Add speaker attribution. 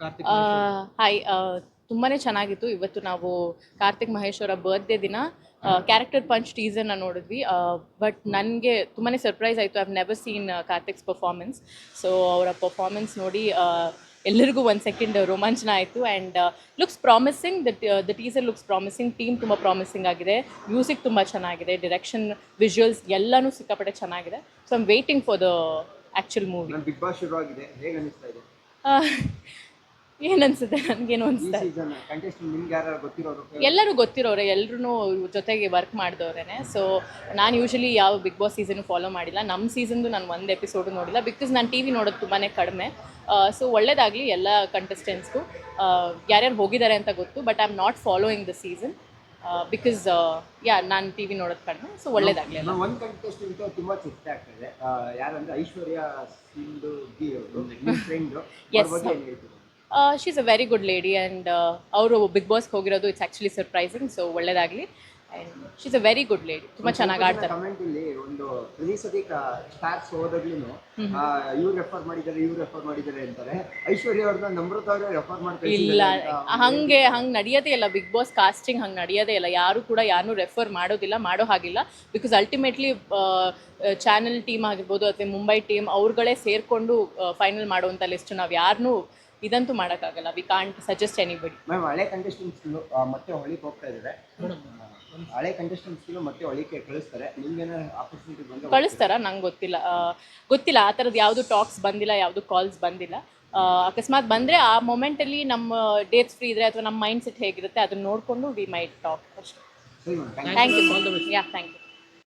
Speaker 1: Karthik
Speaker 2: hi ತುಂಬಾ ಚೆನ್ನಾಗಿತ್ತು. ಇವತ್ತು ನಾವು ಕಾರ್ತಿಕ್ ಮಹೇಶ್ ಅವರ ಬರ್ತ್ಡೇ ದಿನ ಕ್ಯಾರೆಕ್ಟರ್ ಪಂಚ್ ಟೀಸರ್ನ ನೋಡಿದ್ವಿ. ಬಟ್ ನನಗೆ ತುಂಬಾ ಸರ್ಪ್ರೈಸ್ ಆಯಿತು. I've have never seen Karthik's performance so ಅವರ ಪರ್ಫಾರ್ಮೆನ್ಸ್ ನೋಡಿ ಎಲ್ಲರಿಗೂ ಒಂದು ಸೆಕೆಂಡ್ ರೋಮಾಂಚನ ಆಯಿತು. And looks promising the the teaser looks promising team ತುಂಬ ಪ್ರಾಮಿಸಿಂಗ್ ಆಗಿದೆ. ಮ್ಯೂಸಿಕ್ ತುಂಬ ಚೆನ್ನಾಗಿದೆ. ಡಿರೆಕ್ಷನ್ ವಿಜುವಲ್ಸ್ ಎಲ್ಲನೂ ಸಿಕ್ಕಾಪಟ್ಟೆ ಚೆನ್ನಾಗಿದೆ. So I'm waiting for the actual movie
Speaker 3: Big Boss ಶುರು ಆಗಿದೆ ಹೇಗೆ ಅನಿಸ್ತಾ ಇದೆ?
Speaker 2: ಏನನ್ಸುತ್ತೆ ನನಗೇನು
Speaker 3: ಈ
Speaker 2: ಅನಿಸ್ತಾ
Speaker 3: ಸೀಸನ್ ಕಂಟೆಸ್ಟೆಂಟ್ ನಿಮ್ಗೆ ಯಾರು ಗೊತ್ತಿರೋರು?
Speaker 2: ಎಲ್ಲರೂ ಗೊತ್ತಿರೋರೆ ಎಲ್ಲರೂ ಜೊತೆಗೆ ವರ್ಕ್ ಮಾಡಿದವ್ರೇನೆ. ಸೊ ನಾನು ಯೂಶಲಿ ಯಾವ ಬಿಗ್ ಬಾಸ್ ಸೀಸನ್ ಫಾಲೋ ಮಾಡಿಲ್ಲ. ನಮ್ಮ ಸೀಸನ್ದು ನಾನು ಒಂದು ಎಪಿಸೋಡು ನೋಡಿಲ್ಲ ಬಿಕಾಸ್ ನಾನು ಟಿ ವಿ ನೋಡೋದು ತುಂಬಾ ಕಡಿಮೆ. ಸೊ ಒಳ್ಳೇದಾಗಲಿ ಎಲ್ಲ ಕಂಟೆಸ್ಟೆಂಟ್ಸ್ಗೂ ಯಾರ್ಯಾರು ಹೋಗಿದ್ದಾರೆ ಅಂತ ಗೊತ್ತು but I am not following the season because yeah ನಾನು ಟಿ ವಿ ನೋಡೋದು ಕಡಿಮೆ ಸೊ ಒಳ್ಳೇದಾಗಲಿ
Speaker 3: ನಾನು ಒಂದು ಕಂಟೆಸ್ಟೆಂಟ್ ತುಂಬಾ ಚರ್ಚೆ ಆಗ್ತಾ ಇದೆ ಆ, ಯಾರಂದ್ರೆ ಐಶ್ವರ್ಯ ಸಿಂಧು ಗಿ ಅವರು ನಿಮ್ಮ ಫ್ರೆಂಡ್ ಹೇಳ್ತೀರಾ?
Speaker 2: She is a very good lady and ಅವರು ಬಿಗ್ ಬಾಸ್ಗೆ ಹೋಗಿರೋದು ಇಟ್ಸ್ ಆ್ಯಕ್ಚುಲಿ ಸರ್ಪ್ರೈಸಿಂಗ್ ಸೊ ಒಳ್ಳೇದಾಗಲಿ. And she is a very good lady ತುಂಬಾ ಚೆನ್ನಾಗಿ ಆಡ್ತಾರೆ.
Speaker 3: ಕಮೆಂಟ್ ಇಲ್ಲಿ ಒಂದು ಪ್ರತಿ ಸತಿ ಸ್ಟಾರ್ಸ್ ಹೋದಾಗ್ಲೂ ಇವ್ರು ರೆಫರ್ ಮಾಡಿದ್ದಾರೆ ಇವ್ರು ರೆಫರ್ ಮಾಡಿದ್ದಾರೆ ಅಂತಾರೆ. ಐಶ್ವರ್ಯ ಅವ್ರನ್ನ ನಮ್ರತ ಅವರೇ ರೆಫರ್ ಮಾಡ್ತಾರೆ
Speaker 2: ಇಲ್ಲ. ಹಂಗೆ ಹಂಗೆ ನಡೆಯೋದೇ ಇಲ್ಲ. ಬಿಗ್ ಬಾಸ್ ಕಾಸ್ಟಿಂಗ್ ಹಂಗೆ ನಡೆಯೋದೇ ಇಲ್ಲ. ಯಾರು ಕೂಡ ಯಾರನ್ನೂ ರೆಫರ್ ಮಾಡೋದಿಲ್ಲ ಮಾಡೋ ಹಾಗಿಲ್ಲ. ಬಿಕಾಸ್ ಅಲ್ಟಿಮೇಟ್ಲಿ ಚಾನೆಲ್ ಟೀಮ್ ಆಗಿರ್ಬೋದು ಅಥವಾ ಮುಂಬೈ ಟೀಮ್ ಅವ್ರುಗಳೇ ಸೇರಿಕೊಂಡು ಫೈನಲ್ ಮಾಡುವಂಥ ಲಿಸ್ಟ್ ನಾವು ಯಾರನ್ನೂ ಇದಂತೂ ಮಾಡೋಕ್ಕಾಗಲ್ಲ. We can't suggest anybody
Speaker 3: ma'am ಹಳೆ ಕಂಟೆಸ್ಟೆಂಟ್ಸ್ ಮತ್ತೆ ಹೊಳಿಗೆ ಹೋಗ್ತಾ ಇದ್ದಾರೆ. ಹಳೆ ಕಂಟೆಸ್ಟೆಂಟ್ಸ್ ಮತ್ತೆ ಹೊಳಿಗೆ ಕಳಿಸ್ತಾರೆ. ನಿಮ್ಗೇನಾದ್ರು ಆಪರ್ಚುನಿಟಿ ಬಂದ್ರೆ
Speaker 2: ಕಳಿಸ್ತಾರ? ನಂಗೆ ಗೊತ್ತಿಲ್ಲ. ಆ, ಗೊತ್ತಿಲ್ಲ. ಆ ಥರದ್ದು ಯಾವುದು ಟಾಕ್ಸ್ ಬಂದಿಲ್ಲ ಯಾವುದು ಕಾಲ್ಸ್ ಬಂದಿಲ್ಲ. ಆ, ಅಕಸ್ಮಾತ್ ಬಂದರೆ ಆ ಮೊಮೆಂಟಲ್ಲಿ ನಮ್ಮ ಡೇಟ್ಸ್ ಫ್ರೀ ಇದ್ರೆ ಅಥವಾ ನಮ್ಮ ಮೈಂಡ್ ಸೆಟ್ ಹೇಗಿರುತ್ತೆ ಅದನ್ನ ನೋಡಿಕೊಂಡು ವಿ ಮೈಟ್ ಟಾಕ್ ಅಷ್ಟೇ.
Speaker 3: ಸರಿ ma'am
Speaker 2: thank you yeah thank you